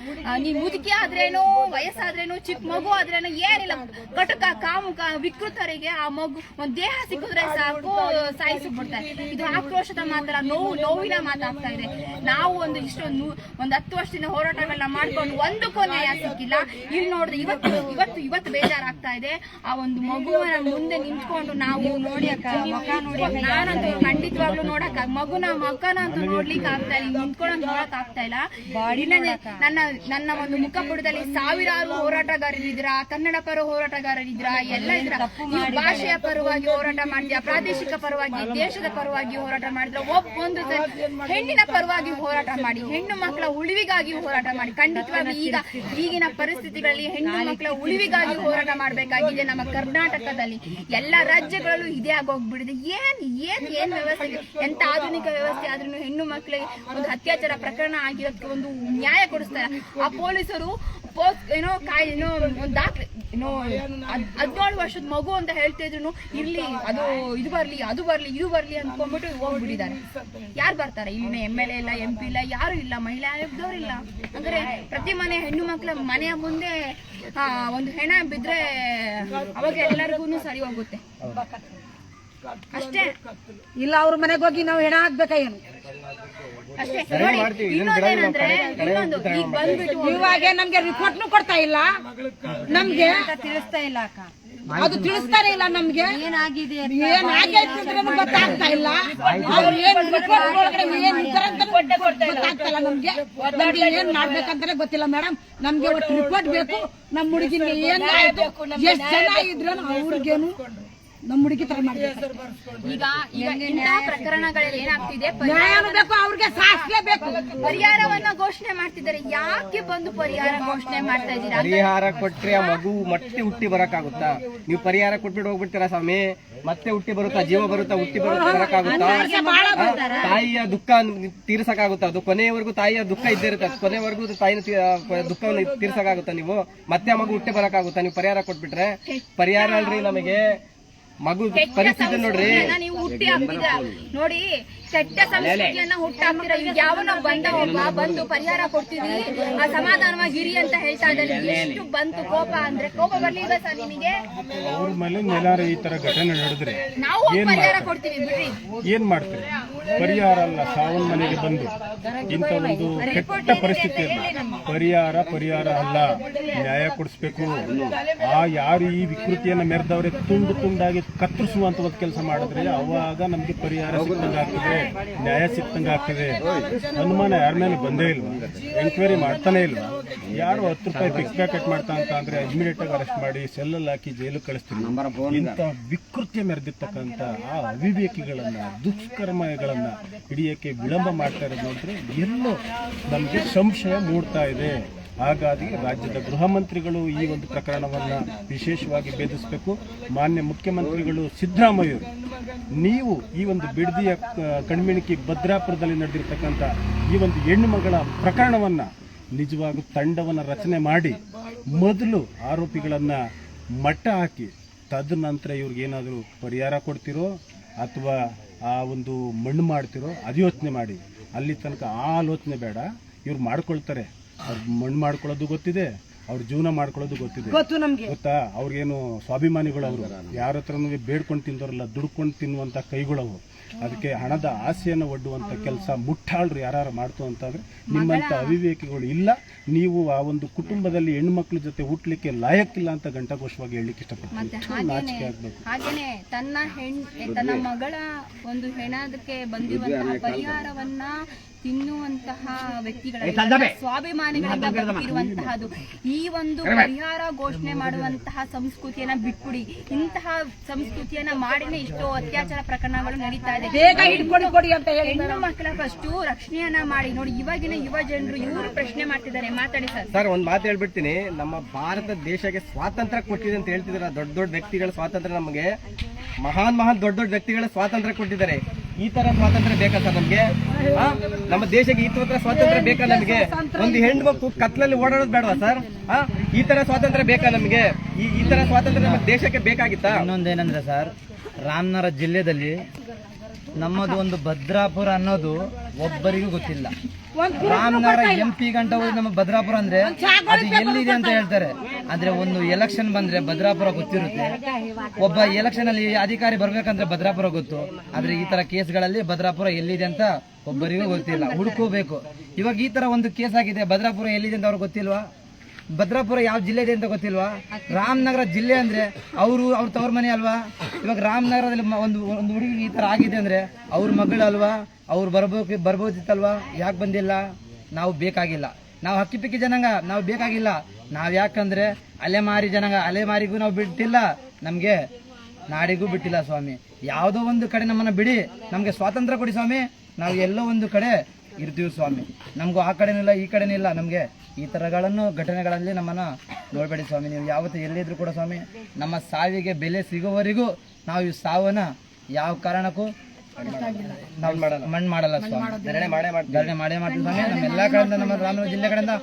ನೀ ಮುದುಕಿ ಆದ್ರೇನು, ವಯಸ್ಸಾದ್ರೇನು ಚಿಕ್ಕ ಮಗು ಆದ್ರೇನು, ಏನಿಲ್ಲ. ಕಟುಕ, ಕಾಮುಕ, ವಿಕೃತರಿಗೆ ಆ ಮಗು, ಒಂದ್ ದೇಹ ಸಿಕ್ಕಿದ್ರೆ ಸಾಕು, ಸಾಯಿಸಿ ಬಿಡ್ತಾರೆ ಇದು ಆಕ್ರೋಶದ ಮಾತ್ರ, ನೋವು, ನೋವಿನ ಮಾತಾಗ್ತಾ ಇದೆ. ನಾವು ಒಂದು ಇಷ್ಟೊಂದು ಒಂದು ಹತ್ತು ವರ್ಷದಿಂದ ಹೋರಾಟಗಳನ್ನ ಮಾಡ್ಕೊಂಡು ಒಂದು ನ್ಯಾಯ ಸಿಕ್ಕಿಲ್ಲ. ಇಲ್ಲಿ ನೋಡಿದ್ರೆ ಇವತ್ತು ಇವತ್ತು ಇವತ್ತು ಬೇಜಾರಾಗ್ತಾ ಇದೆ. ಆ ಒಂದು ಮಗುವನ ಮುಂದೆ ನಿಂತ್ಕೊಂಡು ನಾವು ನೋಡಿ ಅಕ್ಕ ಮುಖ ನೋಡಿ ನಾನಂತೂ ಖಂಡಿತವಾಗ್ಲೂ ನೋಡಕ್ಕ, ಮಗುನ ಮಕ್ಕನ ಅಂತೂ ನೋಡ್ಲಿಕ್ಕೆ ಆಗ್ತಾ ಇಲ್ಲ ನಿಂತ್ಕೊಂಡು ನೋಡಕ್ ಆಗ್ತಾ ಇಲ್ಲ. ನನ್ನ ನನ್ನ ಒಂದು ಮುಖಪುಟದಲ್ಲಿ ಸಾವಿರಾರು ಹೋರಾಟಗಾರರಿದ್ದೀರಾ ಕನ್ನಡ ಪರ ಹೋರಾಟಗಾರರಿದ್ದೀರಾ ಎಲ್ಲ ಇದ್ರ ನೀವು ಭಾಷೆಯ ಪರವಾಗಿ ಹೋರಾಟ ಮಾಡ್ತೀರಾ ಪ್ರಾದೇಶಿಕ ಪರವಾಗಿ ದೇಶದ ಪರವಾಗಿ ಹೋರಾಟ ಮಾಡಿದ್ರ ಒಬ್ಬೊಂದು ಹೆಣ್ಣಿನ ಪರವಾಗಿ ಹೋರಾಟ ಮಾಡಿ ಹೆಣ್ಣು ಮಕ್ಕಳ ಉಳಿವಿಗಾಗಿ ಹೋರಾಟ ಮಾಡಿ. ಖಂಡಿತವಾಗಿ ಈಗ ಈಗಿನ ಪರಿಸ್ಥಿತಿಗಳಲ್ಲಿ ಹೆಣ್ಣು ಮಕ್ಕಳ ಉಳಿವಿಗಾಗಿ ಹೋರಾಟ ಮಾಡಬೇಕಾಗಿದೆ ನಮ್ಮ ಕರ್ನಾಟಕದಲ್ಲಿ. ಎಲ್ಲ ರಾಜ್ಯಗಳಲ್ಲೂ ಇದೇ ಆಗೋಗ್ಬಿಡಿದೆ ಏನ್ ಏನ್ ಏನ್ ವ್ಯವಸ್ಥೆ? ಎಂತ ಆಧುನಿಕ ವ್ಯವಸ್ಥೆ ಆದ್ರೂ ಹೆಣ್ಣು ಮಕ್ಕಳಿಗೆ ಒಂದು ಅತ್ಯಾಚಾರ ಪ್ರಕರಣ ಆಗಿರೋದಕ್ಕೆ ಒಂದು ನ್ಯಾಯ ಕೊಡಿಸ್ತಾರೆ ಆ ಪೊಲೀಸರು ಏನೋ ಕಾಯಿ ಏನೋ ಒಂದು ದಾಖಲೆ, ಏನೋ ಹದಿನೇಳು ವರ್ಷದ ಮಗು ಅಂತ ಹೇಳ್ತಾ ಇದ್ರು ಇರ್ಲಿ ಅದು ಇದು ಬರ್ಲಿ, ಅದು ಬರ್ಲಿ, ಇದು ಬರ್ಲಿ ಅನ್ಕೊಂಡ್ಬಿಟ್ಟು ಹೋಗ್ಬಿಟ್ಟಿದ್ದಾರೆ. ಯಾರು ಬರ್ತಾರೆ? ಇಲ್ಲಿ ಎಂ ಎಲ್ ಎ ಇಲ್ಲ, ಎಂ ಪಿ ಇಲ್ಲ, ಯಾರು ಇಲ್ಲ, ಮಹಿಳಾ ಆಯೋಗದವ್ರು ಇಲ್ಲ. ಅಂದ್ರೆ ಪ್ರತಿ ಮನೆ ಹೆಣ್ಣು ಮಕ್ಕಳ ಮನೆಯ ಮುಂದೆ ಒಂದು ಹೆಣ ಬಿದ್ರೆ ಅವಾಗ ಎಲ್ಲರಿಗೂ ಸರಿ ಹೋಗುತ್ತೆ. ಅಷ್ಟೇ. ಇಲ್ಲ, ಅವ್ರ ಮನೆಗೆ ಹೋಗಿ ನಾವು ಹೆಣ ಹಾಕ್ಬೇಕಾ ಏನು? ಇವಾಗ ನಮ್ಗೆ ರಿಪೋರ್ಟ್ನು ಕೊಡ್ತಾ ಇಲ್ಲ. ನಮ್ಗೆ ತಿಳಿಸ್ತಾ ಇಲ್ಲ ಅಕ್ಕ. ಅದು ತಿಳಿಸ್ತಾರೆ ಇಲ್ಲ ನಮ್ಗೆ. ಏನಾಗಿದೆ ಆಗೈತೆ ಅಂತ ಗೊತ್ತಾಗ್ತಾ ಇಲ್ಲ. ಅವ್ರು ಏನ್ ರಿಪೋರ್ಟ್ ಒಳಗಡೆ ಏನ್ ಅಂತ ಗೊತ್ತಾಗ್ತಾ ಇಲ್ಲ ನಮ್ಗೆ. ನಮ್ಗೆ ಏನ್ ಮಾಡ್ಬೇಕಂತಾನೆ ಗೊತ್ತಿಲ್ಲ ಮೇಡಮ್ ನಮ್ಗೆ ಒಟ್ಟು ರಿಪೋರ್ಟ್ ಬೇಕು. ನಮ್ ಹುಡುಗಿನ ಏನ್ ಆಯ್ತು? ಎಷ್ಟ್ ಜನ ಇದ್ರು ಅವ್ರಿಗೇನು ನಮ್ಮ ಹುಡುಗಿ ತರ ಮಾಡ್ಬೇಕು. ಈಗ ಈಗ ಇಂತಹ ಪ್ರಕರಣಗಳಲ್ಲಿ ಏನಾಗ್ತಿದೆ? ಪರಿ- ನ್ಯಾಯನೂ ಬೇಕು ಅವ್ರಿಗೆ ಸಾಸ್ಲೇಬೇಕು ಪರಿಹಾರವನ್ನ ಘೋಷಣೆ ಮಾಡ್ತಿದ್ದಾರೆ. ಯಾಕೆ ಬಂದು ಪರಿಹಾರ ಘೋಷಣೆ ಮಾಡ್ತಾ ಇದ್ದೀರಾ ಪರಿಹಾರ ಕೊಟ್ರೆ ಆ ಮಗು ಮತ್ತೆ ಹುಟ್ಟಿ ಬರಕ್ಕಾಗುತ್ತಾ? ನೀವು ಪರಿಹಾರ ಕೊಟ್ಬಿಟ್ಟು ಹೋಗ್ಬಿಡ್ತೀರಾ ಸ್ವಾಮಿ? ಮತ್ತೆ ಹುಟ್ಟಿ ಬರುತ್ತಾ? ಜೀವ ಬರುತ್ತಾ? ಹುಟ್ಟಿ ಬರುತ್ತಾ? ಬರಕ್ಕಾಗುತ್ತಾ? ಆ, ತಾಯಿಯ ದುಃಖ ತೀರ್ಸಕ್ಕಾಗುತ್ತಾ? ಅದು ಕೊನೆಯವರೆಗೂ ತಾಯಿಯ ದುಃಖ ಇದ್ದೇ ಇರುತ್ತೆ. ಅದು ಕೊನೆವರೆಗೂ ಅದು ತಾಯಿನ ತೀ- ಆ, ಪ- ದುಃಖವನ್ನು ತೀರ್ಸಕ್ಕಾಗುತ್ತಾ ನೀವು? ಮತ್ತೆ ಆ ಮಗು ಹುಟ್ಟಿ ಬರಕ್ಕಾಗುತ್ತಾ? ನೀವು ಪರಿಹಾರ ಕೊಟ್ಬಿಟ್ರೆ? ಪರಿಹಾರ ಅಲ್ರಿ ನಮಗೆ. ಮಗು ಪರಿಸ್ಥಿತಿ ನೋಡ್ರಿ. ನೋಡಿ ಕೆಟ್ಟ ಸಂಸ್ಕೃತಿಯನ್ನ ಹುಟ್ಟಿ ಯಾವ ನಾವು ಯಾವನೋ ಬಂದ ಒಬ್ಬ ಬಂದು ಪರಿಹಾರ ಕೊಡ್ತೀವಿ ಆ ಸಮಾಧಾನವಾಗಿರಿ ಅಂತ ಹೇಳ್ತಾ ಇದ್ದಾರೆ. ಎಷ್ಟು ಬಂತು ಕೋಪ ಅಂದ್ರೆ ಕೋಪ ಬರ್ಲಿಲ್ವಾ ಸರ್ ನಿಮಗೆ? ಅವ್ರ ಮೇಲೆ ನೆಲಾರ ಈ ತರ ಘಟನೆ ನಡೆದ್ರೆ ನಾವು ಪರಿಹಾರ ಕೊಡ್ತೀವಿ ಬಿಡ್ರಿ. ಏನ್ ಮಾಡ್ತೀವಿ ಪರಿಹಾರ ಅಲ್ಲ ಸಾವನ್ ಮನೆಗೆ ಬಂದು. ಇಂಥ ಒಂದು ಕೆಟ್ಟ ಪರಿಸ್ಥಿತಿ ಪರಿಹಾರ ಪರಿಹಾರ ಅಲ್ಲ ನ್ಯಾಯ ಕೊಡಿಸ್ಬೇಕು. ಆ ಯಾರು ಈ ವಿಕೃತಿಯನ್ನ ಮೆರೆದವ್ರೆ ತುಂಡು ತುಂಡಾಗಿ ಕತ್ತರಿಸುವಂತ ಒಂದು ಕೆಲಸ ಮಾಡಿದ್ರೆ ಅವಾಗ ನಮ್ಗೆ ಪರಿಹಾರ ಸಿಗ್ತದೆ ನ್ಯಾಯ ಸಿಕ್ಕಂಗೆ ಆಗ್ತದೆ. ಅನುಮಾನ ಯಾರ ಮೇಲೆ ಬಂದೇ ಇಲ್ವಾ? ಎಂಕ್ವೈರಿ ಮಾಡ್ತಾನೆ ಇಲ್ವಾ? ಯಾರು ಹತ್ತು ರೂಪಾಯಿ ಫಿಕ್ಸ್ ಪ್ಯಾಕೆಟ್ ಮಾಡ್ತಾ ಅಂತ ಅಂದ್ರೆ ಇಮಿಡಿಯೇಟ್ ಆಗಿ ಅರೆಸ್ಟ್ ಮಾಡಿ ಸೆಲ್ಲಲ್ಲಿ ಹಾಕಿ ಜೈಲು ಕಳಿಸ್ತೀವಿ ಇಂಥ ವಿಕೃತಿ ಮೆರೆದಿರ್ತಕ್ಕಂಥ ಆ ಅವಿವೇಕಿಗಳನ್ನ, ದುಷ್ಕರ್ಮಗಳನ್ನ ಹಿಡಿಯಕ್ಕೆ ವಿಳಂಬ ಮಾಡ್ತಾ ಇರೋದು ನೋಡಿದ್ರೆ ಎಲ್ಲೋ ನಮಗೆ ಸಂಶಯ ಮೂಡ್ತಾ ಇದೆ. ಹಾಗಾಗಿ ರಾಜ್ಯದ ಗೃಹ ಮಂತ್ರಿಗಳು ಈ ಒಂದು ಪ್ರಕರಣವನ್ನ ವಿಶೇಷವಾಗಿ ಭೇದಿಸಬೇಕು. ಮಾನ್ಯ ಮುಖ್ಯಮಂತ್ರಿಗಳು ಸಿದ್ದರಾಮಯ್ಯ ನೀವು ಈ ಒಂದು ಬಿಡದಿಯ ಕಣ್ಮಿಣಿಕಿ ಭದ್ರಾಪುರದಲ್ಲಿ ನಡೆದಿರ್ತಕ್ಕಂಥ ಈ ಒಂದು ಹೆಣ್ಣು ಮಗಳ ಪ್ರಕರಣವನ್ನ ನಿಜವಾಗೂ ತಂಡವನ್ನು ರಚನೆ ಮಾಡಿ ಮೊದಲು ಆರೋಪಿಗಳನ್ನ ಮಟ್ಟ ಹಾಕಿ ತದನಂತರ ಇವ್ರಿಗೆ ಏನಾದರೂ ಪರಿಹಾರ ಕೊಡ್ತಿರೋ ಅಥವಾ ಆ ಒಂದು ಮಣ್ಣು ಮಾಡ್ತಿರೋ ಅದು ಯೋಚನೆ ಮಾಡಿ. ಅಲ್ಲಿ ತನಕ ಆಲೋಚನೆ ಬೇಡ. ಇವ್ರು ಮಾಡ್ಕೊಳ್ತಾರೆ. ಅವ್ರು ಮಣ್ಣು ಮಾಡ್ಕೊಳ್ಳೋದು ಗೊತ್ತಿದೆ ಅವ್ರ ಜೀವನ ಮಾಡ್ಕೊಳ್ಳೋದು ಗೊತ್ತಿದೆ. ಗೊತ್ತು ನಮ್ಗೆ. ಗೊತ್ತಾ? ಅವ್ರಿಗೇನು ಸ್ವಾಭಿಮಾನಿಗಳು ಅವರು ಯಾರ ಹತ್ರನೂ ಬೇಡ್ಕೊಂಡು ತಿಂದವರಲ್ಲ ದುಡ್ಕೊಂಡು ತಿನ್ನುವಂಥ ಕೈಗಳವು ಅದಕ್ಕೆ ಹಣದ ಆಸೆಯನ್ನು ಒಡ್ಡುವಂಥ ಕೆಲಸ ಮುಟ್ಟಾಳ್ರು ಯಾರು ಮಾಡ್ತು ಅಂತಂದ್ರೆ ನಿಮ್ಮಂಥ ಅವಿವೇಕಿಗಳು ಇಲ್ಲ. ನೀವು ಆ ಒಂದು ಕುಟುಂಬದಲ್ಲಿ ಹೆಣ್ಮಕ್ಳ ಜೊತೆ ಹುಟ್ಲಿಕ್ಕೆ ಲಾಯಕ್ಕಿಲ್ಲ ಅಂತ ಗಂಟಘೋಷವಾಗಿ ಹೇಳಲಿಕ್ಕೆ ಇಷ್ಟಪಡ್ತೀನಿ. ಮತ್ತೆ ಹಾಗೇನೆ ನಾಚಿಕೆ ಆಗ್ಬೇಕು. ಹಾಗೇನೆ ತನ್ನ ಹೆಣ್ ತನ್ನ ಮಗಳ ಒಂದು ಹೆಣದಕ್ಕೆ ಬಂದಿರುವಂತಹ ಪರಿಹಾರವನ್ನ ತಿನ್ನುವಂತಹ ವ್ಯಕ್ತಿಗಳ ಸ್ವಾಭಿಮಾನಿಗಳಿಂದ ಬಂದಿರುವಂತಹದ್ದು ಈ ಒಂದು ಪರಿಹಾರ ಘೋಷಣೆ ಮಾಡುವಂತಹ ಸಂಸ್ಕೃತಿಯನ್ನ ಬಿಟ್ಬಿಡಿ. ಇಂತಹ ಸಂಸ್ಕೃತಿಯನ್ನ ಮಾಡಿನೇ ಇಷ್ಟೋ ಅತ್ಯಾಚಾರ ಪ್ರಕರಣಗಳು ನಡೀತಾ ಬೇಗ ಹಿಡ್ಕೊಂಡು ಕೊಡಿ ಅಂತ ಹೇಳಿ ಹೆಣ್ಣು ಮಕ್ಕಳ ಫಸ್ಟು ರಕ್ಷಣೆಯನ್ನ ಮಾಡಿ. ನೋಡಿ ಇವಾಗಿನ ಯುವ ಜನರು ಇವರು ಪ್ರಶ್ನೆ ಮಾಡ್ತಿದ್ದಾರೆ. ಮಾತಾಡಿ ಸರ್. ಸರ್ ಒಂದ್ ಮಾತು ಹೇಳ್ಬಿಡ್ತೀನಿ. ನಮ್ಮ ಭಾರತ ದೇಶಕ್ಕೆ ಸ್ವಾತಂತ್ರ್ಯ ಕೊಟ್ಟಿದೆ ಅಂತ ಹೇಳ್ತಿದಾರೆ ದೊಡ್ಡ ದೊಡ್ಡ ವ್ಯಕ್ತಿಗಳ ಸ್ವಾತಂತ್ರ್ಯ ನಮಗೆ. ಮಹಾನ್ ಮಹಾನ್ ದೊಡ್ಡ ದೊಡ್ಡ ವ್ಯಕ್ತಿಗಳ ಸ್ವಾತಂತ್ರ್ಯ ಕೊಟ್ಟಿದ್ದಾರೆ. ಈ ತರ ಸ್ವಾತಂತ್ರ್ಯ ಬೇಕಾ ಸರ್ ನಮ್ಗೆ? ನಮ್ಮ ದೇಶಕ್ಕೆ ಈ ತರ ಸ್ವಾತಂತ್ರ್ಯ ಬೇಕಾ ನಮಗೆ? ಒಂದು ಹೆಣ್ಣು ಮಕ್ಕಳು ಕತ್ಲಲ್ಲಿ ಓಡಾಡೋದು ಬೇಡವಾ ಸರ್? ಈ ತರ ಸ್ವಾತಂತ್ರ್ಯ ಬೇಕಾ ನಮಗೆ? ಈ ಈ ತರ ಸ್ವಾತಂತ್ರ್ಯ ನಮ್ಮ ದೇಶಕ್ಕೆ ಬೇಕಾಗಿತ್ತಾ? ಇನ್ನೊಂದೇನಂದ್ರೆ ಸರ್ ರಾಮನಗರ ಜಿಲ್ಲೆಯಲ್ಲಿ ನಮ್ಮದು ಒಂದು ಭದ್ರಾಪುರ ಅನ್ನೋದು ಒಬ್ಬರಿಗೂ ಗೊತ್ತಿಲ್ಲ. ರಾಮನಗರ ಎಂ ಪಿ ಗಂಟ ಹೋಗಿ ನಮ್ಮ ಭದ್ರಾಪುರ ಅಂದ್ರೆ ಅದು ಎಲ್ಲಿದೆ ಅಂತ ಹೇಳ್ತಾರೆ. ಆದ್ರೆ ಒಂದು ಎಲೆಕ್ಷನ್ ಬಂದ್ರೆ ಭದ್ರಾಪುರ ಗೊತ್ತಿರುತ್ತೆ. ಒಬ್ಬ ಎಲೆಕ್ಷನ್ ಅಲ್ಲಿ ಅಧಿಕಾರಿ ಬರ್ಬೇಕಂದ್ರೆ ಭದ್ರಾಪುರ ಗೊತ್ತು. ಆದ್ರೆ ಈ ತರ ಕೇಸ್ಗಳಲ್ಲಿ ಭದ್ರಾಪುರ ಎಲ್ಲಿದೆ ಅಂತ ಒಬ್ಬರಿಗೂ ಗೊತ್ತಿಲ್ಲ. ಹುಡುಕೋಬೇಕು. ಇವಾಗ ಈ ತರ ಒಂದು ಕೇಸ್ ಆಗಿದೆ ಭದ್ರಾಪುರ ಎಲ್ಲಿದೆ ಅಂತ ಅವ್ರಿಗೆ ಗೊತ್ತಿಲ್ವಾ? ಭದ್ರಾಪುರ ಯಾವ ಜಿಲ್ಲೆ ಇದೆ ಅಂತ ಗೊತ್ತಿಲ್ವಾ? ರಾಮನಗರ ಜಿಲ್ಲೆ ಅಂದ್ರೆ ಅವರು ಅವ್ರ ತವ್ರ ಮನೆ ಅಲ್ವಾ? ಇವಾಗ ರಾಮನಗರದಲ್ಲಿ ಒಂದು ಒಂದು ಹುಡುಗಿ ಈ ತರ ಆಗಿದೆ ಅಂದ್ರೆ ಅವ್ರ ಮಗಳು ಅಲ್ವಾ? ಅವ್ರು ಬರ್ಬೋಕೆ ಬರ್ಬೋದಿತ್ತಲ್ವಾ? ಯಾಕೆ ಬಂದಿಲ್ಲ? ನಾವು ಬೇಕಾಗಿಲ್ಲ. ನಾವು ಹಕ್ಕಿ ಪಿಕ್ಕಿ ಜನಾಂಗ ನಾವು ಬೇಕಾಗಿಲ್ಲ. ನಾವ್ ಯಾಕಂದ್ರೆ ಅಲೆಮಾರಿ ಜನಾಂಗ ಅಲೆಮಾರಿಗೂ ನಾವು ಬಿಟ್ಟಿಲ್ಲ. ನಮ್ಗೆ ನಾಡಿಗೂ ಬಿಟ್ಟಿಲ್ಲ ಸ್ವಾಮಿ. ಯಾವುದೋ ಒಂದು ಕಡೆ ನಮ್ಮನ್ನ ಬಿಡಿ. ನಮ್ಗೆ ಸ್ವಾತಂತ್ರ್ಯ ಕೊಡಿ ಸ್ವಾಮಿ. ನಾವು ಎಲ್ಲೋ ಒಂದು ಕಡೆ ಇರ್ತೀವಿ ಸ್ವಾಮಿ. ನಮಗೂ ಆ ಕಡೆನಿಲ್ಲ, ಈ ಕಡೆನಿಲ್ಲ. ನಮಗೆ ಈ ಥರಗಳನ್ನು ಘಟನೆಗಳಲ್ಲಿ ನಮ್ಮನ್ನು ನೋಡಬೇಡಿ ಸ್ವಾಮಿ. ನೀವು ಯಾವತ್ತೂ ಎಲ್ಲಿದ್ದರೂ ಕೂಡ ಸ್ವಾಮಿ, ನಮ್ಮ ಸಾವಿಗೆ ಬೆಲೆ ಸಿಗೋವರೆಗೂ ನಾವು ಈ ಸಾವನ್ನು ಯಾವ ಕಾರಣಕ್ಕೂ ಮಣ್ಣು ಮಾಡಲ್ಲ. ಸ್ವಾಮಿ. ಧರಣಿ ಮಾಡೇ ಮಾಡ್ತೀವಿ ಸ್ವಾಮಿ. ನಮ್ಮ ಎಲ್ಲಾ ಕಡೆಯಿಂದ ನಮ್ಮ ರಾಮನಗರ ಜಿಲ್ಲೆ ಕಡೆಯಿಂದ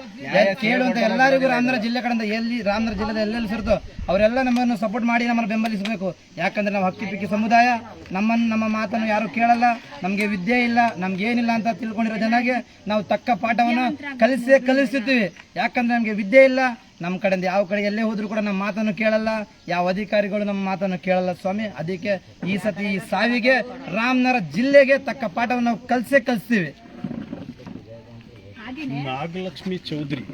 ಕೇಳುವಂತ ಎಲ್ಲರಿಗೂ ರಾಮನಗರ ಜಿಲ್ಲೆ ಕಡೆಯಿಂದ ಎಲ್ಲಿ ರಾಮನಗರ ಜಿಲ್ಲೆದ ಎಲ್ಲೆಲ್ಲಿ ಸಿರುತ್ತೋ ಅವರೆಲ್ಲ ನಮ್ಮನ್ನು ಸಪೋರ್ಟ್ ಮಾಡಿ ನಮ್ಮನ್ನು ಬೆಂಬಲಿಸಬೇಕು. ಯಾಕಂದ್ರೆ ನಾವು ಹಕ್ಕಿ ಪಿಕ್ಕಿ ಸಮುದಾಯ. ನಮ್ಮನ್ನು ನಮ್ಮ ಮಾತನ್ನು ಯಾರು ಕೇಳಲ್ಲ. ನಮಗೆ ವಿದ್ಯೆ ಇಲ್ಲ. ನಮ್ಗೆ ಏನಿಲ್ಲ ಅಂತ ತಿಳ್ಕೊಂಡಿರೋ ಜನಗೆ ನಾವು ತಕ್ಕ ಪಾಠವನ್ನು ಕಲಿಸೇ ಕಲಿಸ್ತಿರ್ತೀವಿ. ಯಾಕಂದ್ರೆ ನಮಗೆ ವಿದ್ಯೆ ಇಲ್ಲ. ನಮ್ಮ ಕಡೆಯಿಂದ ಯಾವ ಕಡೆ ಎಲ್ಲೇ ಹೋದರೂ ಕೂಡ ನಮ್ಮ ಮಾತನ್ನು ಕೇಳಲ್ಲ. ಯಾವ ಅಧಿಕಾರಿಗಳು ನಮ್ಮ ಮಾತನ್ನು ಕೇಳಲ್ಲ ಸ್ವಾಮಿ. ಅದಕ್ಕೆ ಈ ಸತಿ ಈ ಸಾವಿಗೆ ರಾಮನಗರ ಜಿಲ್ಲೆಗೆ ತಕ್ಕ ಪಾಠವನ್ನು ನಾವು ಕಲಿಸೇ ಕಲಿಸ್ತೀವಿ. ನಾಗಲಕ್ಷ್ಮಿ ಚೌಧರಿ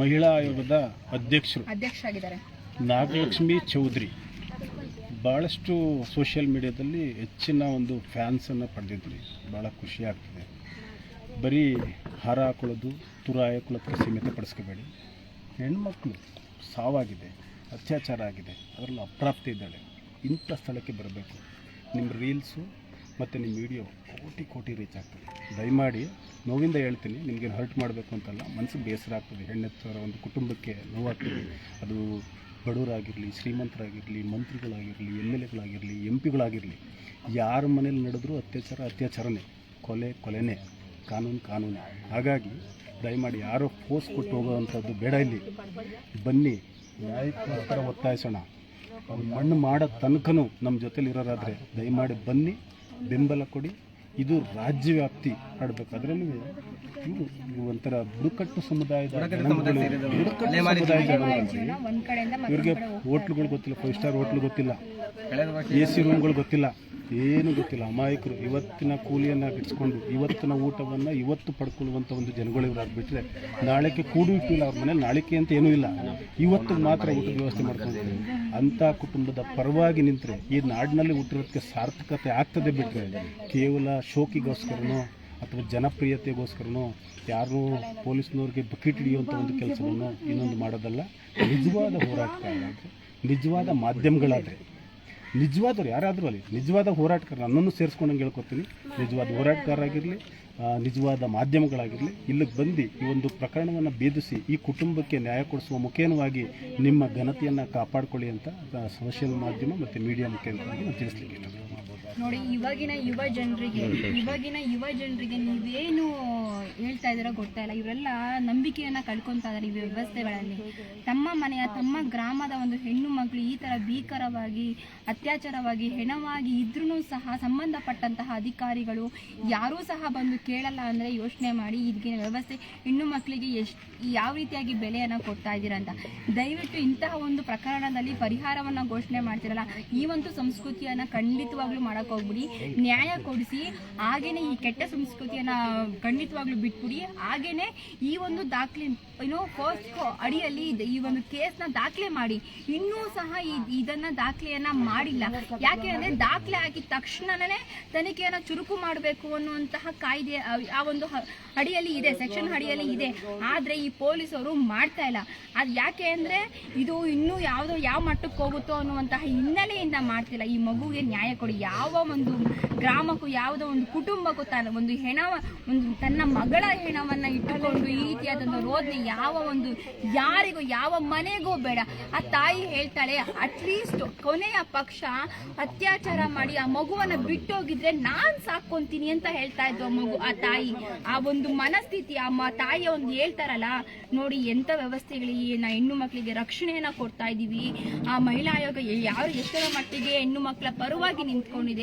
ಮಹಿಳಾ ಆಯೋಗದ ಅಧ್ಯಕ್ಷರು. ಅಧ್ಯಕ್ಷ ಆಗಿದ್ದಾರೆ ನಾಗಲಕ್ಷ್ಮಿ ಚೌಧರಿ ಭಾಳಷ್ಟು ಸೋಷಿಯಲ್ ಮೀಡಿಯಾದಲ್ಲಿ ಹೆಚ್ಚಿನ ಒಂದು ಫ್ಯಾನ್ಸನ್ನು ಪಡೆದಿದ್ರಿ. ಭಾಳ ಖುಷಿ ಆಗ್ತಿದೆ. ಬರೀ ಹಾರ ಹಾಕೊಳ್ಳೋದು ತುರ ಹಾಕೊಳ್ಳೋದಕ್ಕೆ ಸೀಮಿತಪಡಿಸ್ಕೋಬೇಡಿ ಹೆಣ್ಮಕ್ಳು ಸಾವಾಗಿದೆ, ಅತ್ಯಾಚಾರ ಆಗಿದೆ, ಅದರಲ್ಲಿ ಅಪ್ರಾಪ್ತಿ ಇದ್ದಾಳೆ. ಇಂಥ ಸ್ಥಳಕ್ಕೆ ಬರಬೇಕು. ನಿಮ್ಮ ರೀಲ್ಸು ಮತ್ತು ನಿಮ್ಮ ವಿಡಿಯೋ ಕೋಟಿ ಕೋಟಿ ರೀಚ್ ಆಗ್ತದೆ. ದಯಮಾಡಿ ನೋವಿಂದ ಹೇಳ್ತೀನಿ ನಿಮಗೆ ಹರ್ಟ್ ಮಾಡಬೇಕು ಅಂತಲ್ಲ ಮನಸ್ಸಿಗೆ ಬೇಸರ ಆಗ್ತದೆ. ಹೆಣ್ಣೆತ್ತವರ ಒಂದು ಕುಟುಂಬಕ್ಕೆ ನೋವಾಗ್ತದೆ. ಅದು ಬಡವರಾಗಿರಲಿ, ಶ್ರೀಮಂತರಾಗಿರಲಿ, ಮಂತ್ರಿಗಳಾಗಿರಲಿ, ಎಂ ಎಲ್ ಎಗಳಾಗಿರಲಿ, ಎಂ ಪಿಗಳಾಗಿರಲಿ, ಯಾರ ಮನೇಲಿ ನಡೆದರೂ ಅತ್ಯಾಚಾರ ಅತ್ಯಾಚಾರನೇ, ಕೊಲೆ ಕೊಲೆನೇ, ಕಾನೂನು ಕಾನೂನು. ಹಾಗಾಗಿ ದಯಮಾಡಿ ಯಾರೋ ಫೋರ್ಸ್ ಕೊಟ್ಟು ಹೋಗೋವಂಥದ್ದು ಬೇಡ ಇಲ್ಲಿ. ಬನ್ನಿ ನ್ಯಾಯಕ್ಕೋಸ್ಕರ ಒತ್ತಾಯಿಸೋಣ. ಅವ್ರು ಮಣ್ಣು ಮಾಡೋ ತನಕನೂ ನಮ್ಮ ಜೊತೇಲಿ ಇರೋರಾದರೆ ದಯಮಾಡಿ ಬನ್ನಿ ಬೆಂಬಲ ಕೊಡಿ. ಇದು ರಾಜ್ಯವ್ಯಾಪ್ತಿ ಆಡಬೇಕು ಅದರಲ್ಲೂ ಇವರು ಇವು ಒಂಥರ ಬುಡಕಟ್ಟು ಸಮುದಾಯದ ಬುಡಕಟ್ಟು ಸಮುದಾಯದ ಜನಗಳು. ಒಂದ್ ಕಡೆಯಿಂದ ಇವ್ರಿಗೆ ಹೋಟ್ಲುಗಳು ಗೊತ್ತಿಲ್ಲ ಫೈವ್ ಸ್ಟಾರ್ ಹೋಟ್ಲು ಗೊತ್ತಿಲ್ಲ. ಎ ಸಿ ರೂಮ್ಗಳು ಗೊತ್ತಿಲ್ಲ. ಏನು ಗೊತ್ತಿಲ್ಲ. ಅಮಾಯಕರು ಇವತ್ತಿನ ಕೂಲಿಯನ್ನು ಬಿಡಿಸ್ಕೊಂಡು, ಇವತ್ತಿನ ಊಟವನ್ನು ಇವತ್ತು ಪಡ್ಕೊಳ್ಳುವಂಥ ಒಂದು ಜನಗಳು ಇವ್ರು ಆಗ್ಬಿಟ್ರೆ, ನಾಳೆಗೆ ಕೂಡು ಇಟ್ಟಿಲ್ಲ ಅವ್ರ ಮನೇಲಿ ನಾಳಿಕೆ ಅಂತ ಏನೂ ಇಲ್ಲ. ಇವತ್ತು ಮಾತ್ರ ಊಟದ ವ್ಯವಸ್ಥೆ ಮಾಡ್ಕೊಂಡಿದ್ದೀವಿ ಅಂಥ ಕುಟುಂಬದ ಪರವಾಗಿ ನಿಂತರೆ, ಈ ನಾಡಿನಲ್ಲಿ ಹುಟ್ಟಿರೋದಕ್ಕೆ ಸಾರ್ಥಕತೆ ಆಗ್ತದೆ ಬಿಟ್ಟರೆ ಕೇವಲ ಶೋಕಿಗೋಸ್ಕರನೋ ಅಥವಾ ಜನಪ್ರಿಯತೆಗೋಸ್ಕರನೋ ಯಾರು ಪೊಲೀಸ್ನವ್ರಿಗೆ ಬಕೆಟ್ ಹಿಡಿಯುವಂಥ ಒಂದು ಕೆಲಸವನ್ನು ಇನ್ನೊಂದು ಮಾಡೋದಲ್ಲ. ನಿಜವಾದ ಹೋರಾಟಗಾರರಾದರೆ, ನಿಜವಾದ ಮಾಧ್ಯಮಗಳಾದರೆ. ನಿಜವಾದವ್ರು ಯಾರಾದರೂ ಅಲ್ಲಿ ನಿಜವಾದ ಹೋರಾಟಗಾರ, ನನ್ನನ್ನು ಸೇರಿಸ್ಕೊಂಡಂಗೆ ಹೇಳ್ಕೊತೀನಿ ನಿಜವಾದ ಹೋರಾಟಗಾರರಾಗಿರಲಿ ನಿಜವಾದ ಮಾಧ್ಯಮಗಳಾಗಿರಲಿ, ಇಲ್ಲಿಗೆ ಬಂದು ಈ ಒಂದು ಪ್ರಕರಣವನ್ನು ಭೇದಿಸಿ, ಈ ಕುಟುಂಬಕ್ಕೆ ನ್ಯಾಯ ಕೊಡಿಸುವ ಮುಖೇನವಾಗಿ ನಿಮ್ಮ ಘನತೆಯನ್ನು ಕಾಪಾಡಿಕೊಳ್ಳಿ ಅಂತ ಸೋಷಿಯಲ್ ಮಾಧ್ಯಮ ಮತ್ತು ಮೀಡಿಯಾ ಮುಖೇನವಾಗಿ ನಾನು ತಿಳಿಸ್ಲಿಕ್ಕೆ ಇಷ್ಟಪಡ್ತೀನಿ. ನೋಡಿ, ಇವಾಗಿನ ಯುವ ಜನರಿಗೆ, ಇವಾಗಿನ ಯುವ ಜನರಿಗೆ ನೀವೇನು ಹೇಳ್ತಾ ಇದ್ದೀರೋ ಗೊತ್ತಾ ಇಲ್ಲ. ಇವರೆಲ್ಲ ನಂಬಿಕೆಯನ್ನ ಕಳ್ಕೊಂತಾ ಇದಾರೆ ಈ ವ್ಯವಸ್ಥೆಗಳಲ್ಲಿ. ತಮ್ಮ ಮನೆಯ, ತಮ್ಮ ಗ್ರಾಮದ ಒಂದು ಹೆಣ್ಣು ಮಗಳು ಈ ತರ ಭೀಕರವಾಗಿ, ಅತ್ಯಾಚಾರವಾಗಿ, ಹೆಣವಾಗಿ ಇದ್ರೂ ಸಹ ಸಂಬಂಧಪಟ್ಟಂತಹ ಅಧಿಕಾರಿಗಳು ಯಾರೂ ಸಹ ಬಂದು ಕೇಳಲ್ಲ ಅಂದ್ರೆ ಯೋಚನೆ ಮಾಡಿ ಈಗಿನ ವ್ಯವಸ್ಥೆ ಹೆಣ್ಣು ಮಕ್ಕಳಿಗೆ ಎಷ್ಟು, ಯಾವ ರೀತಿಯಾಗಿ ಬೆಲೆಯನ್ನ ಕೊಡ್ತಾ ಇದ್ದೀರಾ ಅಂತ. ದಯವಿಟ್ಟು ಇಂತಹ ಒಂದು ಪ್ರಕರಣದಲ್ಲಿ ಪರಿಹಾರವನ್ನ ಘೋಷಣೆ ಮಾಡ್ತಿರಲ್ಲ. ಈ ಒಂದು ಸಂಸ್ಕೃತಿಯನ್ನ ಖಂಡಿತವಾಗ್ಲೂ ಹೋಗ್ಬಿಡಿ. ನ್ಯಾಯ ಕೊಡಿಸಿ. ಹಾಗೇನೆ ಈ ಕೆಟ್ಟ ಸಂಸ್ಕೃತಿಯನ್ನ ಖಂಡಿತವಾಗ್ಲೂ ಬಿಟ್ಬಿಡಿ. ಹಾಗೇನೆ ಈ ಒಂದು ದಾಖಲೆ ಏನೋ ಫಸ್ಟ್ ಅಡಿಯಲ್ಲಿ ಈ ಒಂದು ಕೇಸ್ನ ದಾಖಲೆ ಮಾಡಿ. ಇನ್ನೂ ಸಹ ಇದನ್ನ ದಾಖಲೆಯನ್ನ ಮಾಡಿಲ್ಲ. ಯಾಕೆ ಅಂದ್ರೆ ದಾಖಲೆ ಹಾಕಿದ ತಕ್ಷಣನೇ ತನಿಖೆಯನ್ನ ಚುರುಕು ಮಾಡಬೇಕು ಅನ್ನುವಂತಹ ಕಾಯ್ದೆ, ಆ- ಒಂದು ಅಡಿಯಲ್ಲಿ ಇದೆ. ಸೆಕ್ಷನ್ ಅಡಿಯಲ್ಲಿ ಇದೆ. ಆದ್ರೆ ಈ ಪೊಲೀಸರು ಮಾಡ್ತಾ ಇಲ್ಲ. ಅದ್ ಯಾಕೆ ಅಂದ್ರೆ ಇದು ಇನ್ನೂ ಯಾವ್ದೋ ಯಾವ ಮಟ್ಟಕ್ಕೆ ಹೋಗುತ್ತೋ ಅನ್ನುವಂತಹ ಹಿನ್ನೆಲೆಯಿಂದ ಮಾಡ್ತಿಲ್ಲ. ಈ ಮಗುವಿಗೆ ನ್ಯಾಯ ಕೊಡಿ. ಯಾವ ಒಂದು ಗ್ರಾಮಕ್ಕೂ, ಯಾವುದೋ ಒಂದು ಕುಟುಂಬಕ್ಕೂ ತನ್ನ ಒಂದು ಹೆಣ ಒಂದು ತನ್ನ ಮಗಳ ಹೆಣವನ್ನ ಇಟ್ಟುಕೊಂಡು ಈ ರೀತಿಯಾದಂಥ ರೋದನೆ ಯಾವ ಒಂದು ಯಾರಿಗೂ, ಯಾವ ಮನೆಗೂ ಬೇಡ. ಆ ತಾಯಿ ಹೇಳ್ತಾಳೆ ಅಟ್ಲೀಸ್ಟ್ ಕೊನೆಯ ಪಕ್ಷ ಅತ್ಯಾಚಾರ ಮಾಡಿ ಆ ಮಗುವನ್ನ ಬಿಟ್ಟೋಗಿದ್ರೆ ನಾನ್ ಸಾಕೊಂತೀನಿ ಅಂತ ಹೇಳ್ತಾ ಇದ್ದು ಆ ಮಗು, ಆ ತಾಯಿ. ಆ ಒಂದು ಮನಸ್ಥಿತಿ, ಆ ತಾಯಿಯ ಒಂದು ಹೇಳ್ತಾರಲ್ಲ, ನೋಡಿ ಎಂತ ವ್ಯವಸ್ಥೆಗಳಿಗೆ ನಾ ಹೆಣ್ಣು ಮಕ್ಕಳಿಗೆ ರಕ್ಷಣೆಯನ್ನ ಕೊಡ್ತಾ ಇದೀವಿ. ಆ ಮಹಿಳಾ ಆಯೋಗ ಯಾರು ಎಷ್ಟರ ಮಟ್ಟಿಗೆ ಹೆಣ್ಣು ಮಕ್ಕಳ ಪರವಾಗಿ ನಿಂತ್ಕೊಂಡಿದೆ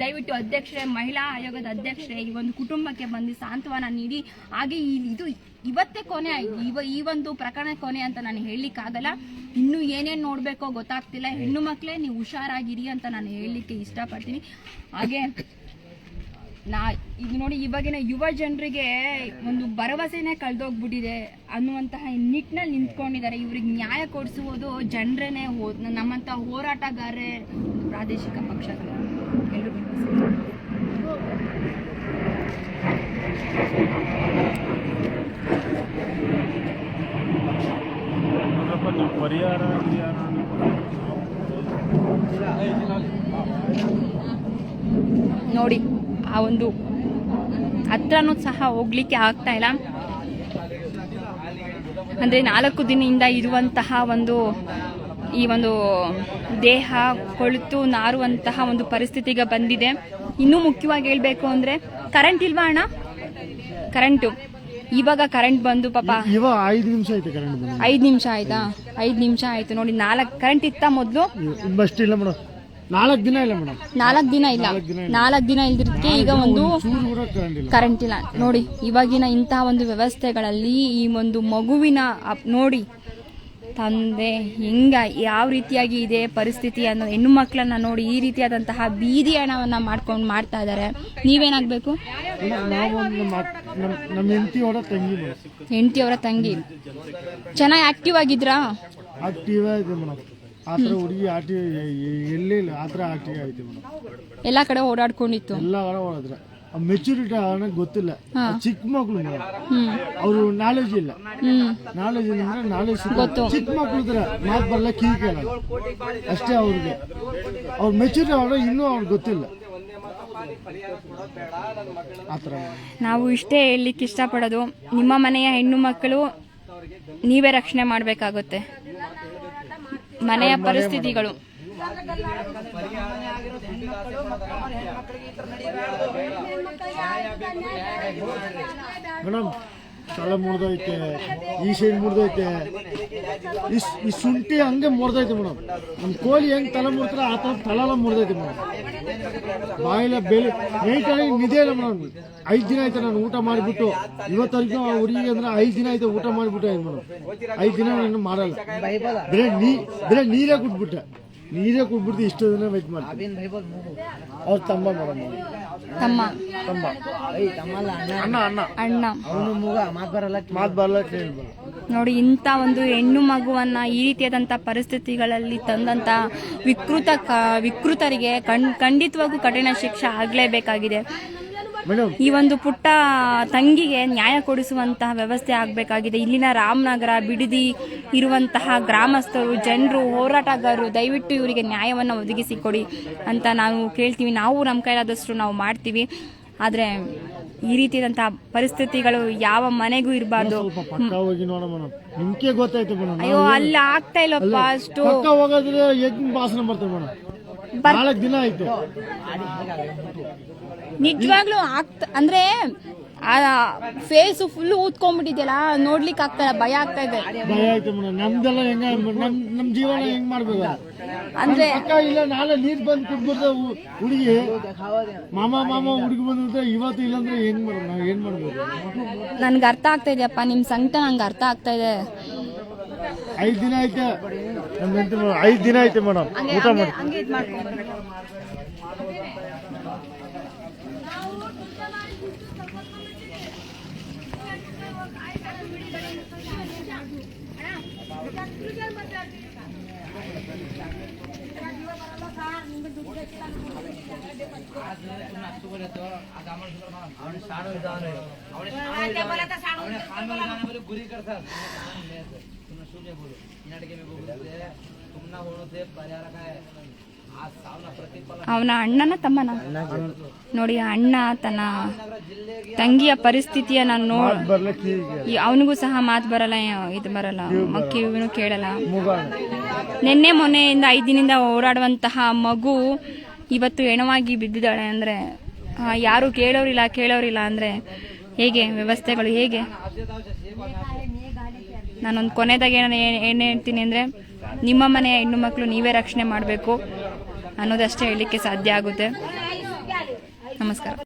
ದಯವಿಟ್ಟು ಅಧ್ಯಕ್ಷರೇ, ಮಹಿಳಾ ಆಯೋಗದ ಅಧ್ಯಕ್ಷರೇ, ಈ ಒಂದು ಕುಟುಂಬಕ್ಕೆ ಬಂದು ಸಾಂತ್ವನ ನೀಡಿ. ಹಾಗೆ ಇದು ಇವತ್ತೇ ಕೊನೆ ಇವ ಈ ಒಂದು ಪ್ರಕರಣ ಕೊನೆ ಅಂತ ನಾನು ಹೇಳಲಿಕ್ಕಾಗಲ್ಲ ಇನ್ನು ಏನೇನು ನೋಡಬೇಕೋ ಗೊತ್ತಾಗ್ತಿಲ್ಲ. ಹೆಣ್ಣು ಮಕ್ಕಳೇ ನೀವು ಹುಷಾರಾಗಿರಿ ಅಂತ ನಾನು ಹೇಳಲಿಕ್ಕೆ ಇಷ್ಟಪಡ್ತೀನಿ. ಹಾಗೆ ನಾ ಈಗ ನೋಡಿ ಇವಾಗಿನ ಯುವ ಜನರಿಗೆ ಒಂದು ಭರವಸೆನೇ ಕಳೆದೋಗ್ಬಿಟ್ಟಿದೆ ಅನ್ನುವಂತಹ ನಿಟ್ಟಿನಲ್ಲಿ ನಿಂತ್ಕೊಂಡಿದ್ದಾರೆ. ಇವ್ರಿಗೆ ನ್ಯಾಯ ಕೊಡಿಸುವುದು ಜನರೇನೆ ನಮ್ಮಂತ ಹೋರಾಟಗಾರರೇ ಪ್ರಾದೇಶಿಕ ಪಕ್ಷಗಳು. ಪರಿಹಾರ ನೋಡಿ ಆ ಒಂದು ಹತ್ರನೂ ಸಹ ಹೋಗ್ಲಿಕ್ಕೆ ಆಗ್ತಾ ಇಲ್ಲ. ಅಂದ್ರೆ ನಾಲ್ಕು ದಿನದಿಂದ ಇರುವಂತಹ ಒಂದು ಈ ಒಂದು ದೇಹ ಕೊಳೆತು ನಾರುವಂತಹ ಒಂದು ಪರಿಸ್ಥಿತಿಗೆ ಬಂದಿದೆ. ಇನ್ನೂ ಮುಖ್ಯವಾಗಿ ಹೇಳಬೇಕು ಅಂದ್ರೆ ಕರೆಂಟ್ ಇಲ್ವಾ ಅಣ್ಣ? ಕರೆಂಟು ಇವಾಗ ಕರೆಂಟ್ ಬಂದು ಪಾಪ ಐದು ನಿಮಿಷ ಆಯ್ತು ಕರೆಂಟ್ ಐದು ನಿಮಿಷ ಆಯ್ತಾ? ಐದು ನಿಮಿಷ ಆಯ್ತು ನೋಡಿ ನಾಲ್ಕು ಕರೆಂಟ್ ಇತ್ತ ಮೊದಲು? ಇಲ್ಲ ಮೇಡಮ್ ನಾಲ್ಕು ದಿನ ಇಲ್ಲ ಮೇಡಮ್. ನಾಲ್ಕು ದಿನ ಇಲ್ಲ. ನಾಲ್ಕು ದಿನ ಇಲ್ದಿದ್ದಕ್ಕೆ ಈಗ ಒಂದು ಕರೆಂಟ್ ಇಲ್ಲ. ನೋಡಿ ಇವಾಗಿನ ಇಂತಹ ಒಂದು ವ್ಯವಸ್ಥೆಗಳಲ್ಲಿ ಈ ಒಂದು ಮಗುವಿನ ನೋಡಿ ತಂದೆ ಹಿಂಗ ಯಾವ ರೀತಿಯಾಗಿ ಇದೆ ಪರಿಸ್ಥಿತಿ ಅನ್ನೋ ಹೆಣ್ಣು ಮಕ್ಕಳನ್ನ ನೋಡಿ ಈ ರೀತಿಯಾದಂತಹ ಬೀದಿ ಹಣವನ್ನ ಮಾಡ್ಕೊಂಡು ಮಾಡ್ತಾ ಇದ್ದಾರೆ ನೀವೇನಾಗ್ಬೇಕು? ಹೆಂಡತಿಯವರ ತಂಗಿ ಚೆನ್ನಾಗಿ ಆಕ್ಟಿವ್ ಆಗಿದ್ರಾ? ಆ ಥರ ಹುಡುಗಿ ಆಟಿ ಎಲ್ಲಿ ಇಲ್ಲ ಆ ಥರ ಆಕ್ಟಿವ್ ಐತೆ ಮೇಡಮ್. ಎಲ್ಲಾ ಕಡೆ ಓಡಾಡ್ಕೊಂಡಿತ್ತು. ಎಲ್ಲ ಕಡೆ ಮೆಚುರಿಟಿ ಅವನಿಗೆ ಗೊತ್ತಿಲ್ಲ. ಚಿಕ್ಕ ಮಕ್ಳು ಅವರು ನಾಲೆಜ್ ಇಲ್ಲ. ನಾಲೆಜ್ ನಾಲೆಜ್ ಅಂದ್ರೆ ನಾಲೆಜ್. ಚಿಕ್ಕ ಮಕ್ಳು ಇದ್ರೆ ಮಾತು ಬರಲ್ಲ ಕಿವಿ ಕೇಳಲ್ಲ. ಅಷ್ಟೇ ಅವ್ರಿಗೆ. ಅವ್ರ ಮೆಚುರಿಟಿ ಅವ್ರ ಇನ್ನೂ ಅವ್ರಿಗೆ ಗೊತ್ತಿಲ್ಲ. ನಾವು ಇಷ್ಟೇ ಹೇಳಲಿಕ್ಕೆ ಇಷ್ಟಪಡೋದು. ನಿಮ್ಮ ಮನೆಯ ಹೆಣ್ಣು ಮಕ್ಕಳು ನೀವೇ ರಕ್ಷಣೆ ಮಾಡಬೇಕಾಗುತ್ತೆ. ಮನೆಯ ಪರಿಸ್ಥಿತಿಗಳು. ಮೇಡಮ್ ತಲೆ ಮುರಿದೈತೆ ಈ ಸೈಡ್ ಮುರಿದೈತೆ ಈ ಶುಂಠಿ ಹಂಗೆ ಮುರಿದೈತೆ ಮೇಡಮ್. ನಮ್ಮ ಕೋಳಿ ಹೆಂಗ್ ತಲೆ ಮುಡ್ತಾರೆ ಆ ಥರ ತಲೆಲ್ಲ ಮುರಿದೈತೆ ಮೇಡಮ್. ಬಾಯಿಲ ಬೆಲೆ ನೈಟಲ್ಲಿ ನಿಧಿ ಇಲ್ಲ ಮೇಡಮ್. ಐದು ದಿನ ಆಯ್ತು ನಾನು ಊಟ ಮಾಡಿಬಿಟ್ಟು. ಇವತ್ತರಿಗೂ ಆ ಹುಡುಗಿ ಅಂದ್ರೆ ಐದು ದಿನ ಆಯ್ತು ಊಟ ಮಾಡಿಬಿಟ್ಟೆ ಮೇಡಮ್. ಐದು ದಿನ ನಾನು ಮಾಡಲ್ಲ. ಬರೀ ನೀ ಬರೀ ನೀರೇ ಕುಟ್ಬಿಟ್ಟೆ ನೀರೇ ಕುಟ್ಬಿಟ್ಟು ಇಷ್ಟು ದಿನ ವೆಯ್ಟ್ ಮಾಡ್ತೀವಿ ಅವ್ರ ತಮ್ಮ ಮೇಡಮ್ ತಮ್ಮ. ತಮ್ಮ ಅಣ್ಣ. ಅಣ್ಣ ಅಣ್ಣ. ಅವನು ಮೂಗ ಮಾತು ಬರಲ್ಲ ಮಾತು ಬರಲ್ಲ ಕೇಳಿ ನೋಡಿ ಇಂಥ ಒಂದು ಹೆಣ್ಣು ಮಗುವನ್ನ ಈ ರೀತಿಯಾದಂಥ ಪರಿಸ್ಥಿತಿಗಳಲ್ಲಿ ತಂದಂಥ ವಿಕೃತ ಕ ವಿಕೃತರಿಗೆ ಕಣ್ ಖಂಡಿತವಾಗೂ ಕಠಿಣ ಶಿಕ್ಷೆ ಆಗಲೇಬೇಕಾಗಿದೆ. ಈ ಒಂದು ಪುಟ್ಟ ತಂಗಿಗೆ ನ್ಯಾಯ ಕೊಡಿಸುವಂತಹ ವ್ಯವಸ್ಥೆ ಆಗಬೇಕಾಗಿದೆ. ಇಲ್ಲಿನ ರಾಮನಗರ ಬಿಡದಿ ಇರುವಂತಹ ಗ್ರಾಮಸ್ಥರು ಜನರು ಹೋರಾಟಗಾರರು ದಯವಿಟ್ಟು ಇವರಿಗೆ ನ್ಯಾಯವನ್ನು ಒದಗಿಸಿಕೊಡಿ ಅಂತ ನಾವು ಕೇಳ್ತೀವಿ. ನಾವು ನಮ್ಮ ಕೈಲಾದಷ್ಟು ನಾವು ಮಾಡ್ತೀವಿ. ಆದರೆ ಈ ರೀತಿಯಾದಂತಹ ಪರಿಸ್ಥಿತಿಗಳು ಯಾವ ಮನೆಗೂ ಇರಬಾರ್ದು. ಅಯ್ಯೋ ಅಲ್ಲಿ ಆಗ್ತಾ ಇಲ್ಲಪ್ಪ ಅಷ್ಟು ದಿನ ಆಯ್ತು. ನಿಜವಾಗ್ಲೂ ಆಗ್ತ ಅಂದ್ರೆ ಫೇಸ್ ಫುಲ್ ಊದ್ಕೊಂಡ್ಬಿಟ್ಟಿದ್ಯಲ್ಲ ನೋಡ್ಲಿಕ್ಕೆ ಆಗ್ತಾ ಇಲ್ಲ ಭಯ ಆಗ್ತಾ ಇದೆ. ಭಯ ಆಯ್ತು ಮೇಡಮ್. ನಮ್ದೆಲ್ಲ ಹೆಂಗ ನಮ್ ನಮ್ ಜೀವನ ಹೆಂಗ್ ಮಾಡ್ಬೇಕು ಅಂದ್ರೆ ಅಕ್ಕ ಇಲ್ಲ ನಾಳೆ ನೀರ್ ಬಂದು ಕುಡ್ಬಿಡ್ದ ಹುಡುಗಿ. ಮಾಮ ಮಾಮ ಹುಡುಗಿ ಬಂದಿದ್ರೆ ಇವತ್ತು ಇಲ್ಲಾಂದ್ರೆ ಏನ್ ಮಾಡೋದು ನಾವ್ ಏನ್ ಮಾಡ್ಬೋದು? ನನ್ಗೆ ಅರ್ಥ ಆಗ್ತಾ ಇದೆಯಪ್ಪ ನಿಮ್ ಸಂಕಟ ನಂಗೆ ಅರ್ಥ ಆಗ್ತಾ ಇದೆ. ಐದ್ ದಿನ ಐತೆ ಐದ್ ದಿನ ಐತೆ ಮೇಡಮ್. ಊಟ ಮಾಡಿ. सावना प्रतिफल ಅವನ ಅಣ್ಣನ ತಮ್ಮನ ನೋಡಿ ಆ ಅಣ್ಣ ತನ್ನ ತಂಗಿಯ ಪರಿಸ್ಥಿತಿಯನ್ನ ನೋ ಬರ್ಲಿಕ್ಕೆ ಹೀಗೆ ಅವನಿಗೂ ಸಹ ಮಾತು ಬರಲ್ಲ ಇದು ಬರಲ್ಲ ಕಿವಿನೂ ಕೇಳಲ್ಲ ಮುಗ ನಿನ್ನೆ ಮೊನ್ನೆಯಿಂದ ಐದು ದಿನದಿಂದ ಓಡಾಡುವಂತಹ ಮಗು ಇವತ್ತು ಹೆಣವಾಗಿ ಬಿದ್ದಿದ್ದಾಳೆ ಅಂದ್ರೆ ಯಾರು ಕೇಳೋರಿಲ್ಲ ಕೇಳೋರಿಲ್ಲ ಅಂದ್ರೆ ಹೇಗೆ, ವ್ಯವಸ್ಥೆಗಳು ಹೇಗೆ? ನಾನೊಂದು ಕೊನೆದಾಗ ನಾನು ಏನು ಹೇಳ್ತೀನಿ ಅಂದ್ರೆ, ನಿಮ್ಮ ಮನೆಯ ಹೆಣ್ಣು ಮಕ್ಕಳು ನೀವೇ ರಕ್ಷಣೆ ಮಾಡಬೇಕು ಅನ್ನೋದಷ್ಟೇ ಹೇಳಲಿಕ್ಕೆ ಸಾಧ್ಯ ಆಗುತ್ತೆ. ನಮಸ್ಕಾರ.